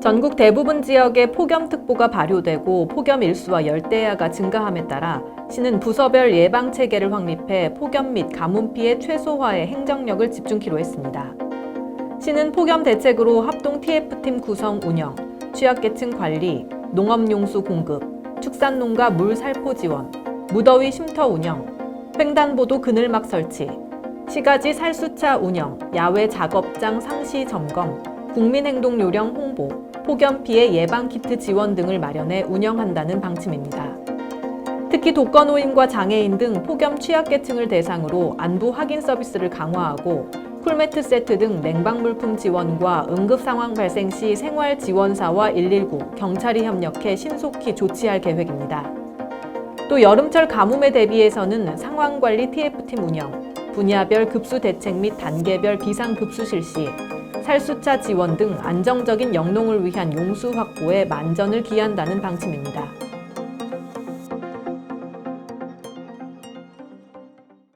전국 대부분 지역에 폭염특보가 발효되고 폭염 일수와 열대야가 증가함에 따라 시는 부서별 예방 체계를 확립해 폭염 및 가뭄 피해 최소화에 행정력을 집중키로 했습니다. 시는 폭염 대책으로 합동 TF팀 구성 운영, 취약계층 관리, 농업용수 공급, 축산농가 물 살포 지원, 무더위 쉼터 운영, 횡단보도 그늘막 설치, 시가지 살수차 운영, 야외 작업장 상시 점검, 국민행동요령 홍보, 폭염 피해 예방 키트 지원 등을 마련해 운영한다는 방침입니다. 특히 독거노인과 장애인 등 폭염 취약계층을 대상으로 안부 확인 서비스를 강화하고 쿨매트 세트 등 냉방 물품 지원과 응급 상황 발생 시 생활 지원사와 119, 경찰이 협력해 신속히 조치할 계획입니다. 또 여름철 가뭄에 대비해서는 상황관리 TF팀 운영, 분야별 급수 대책 및 단계별 비상급수 실시, 살수차 지원 등 안정적인 영농을 위한 용수 확보에 만전을 기한다는 방침입니다.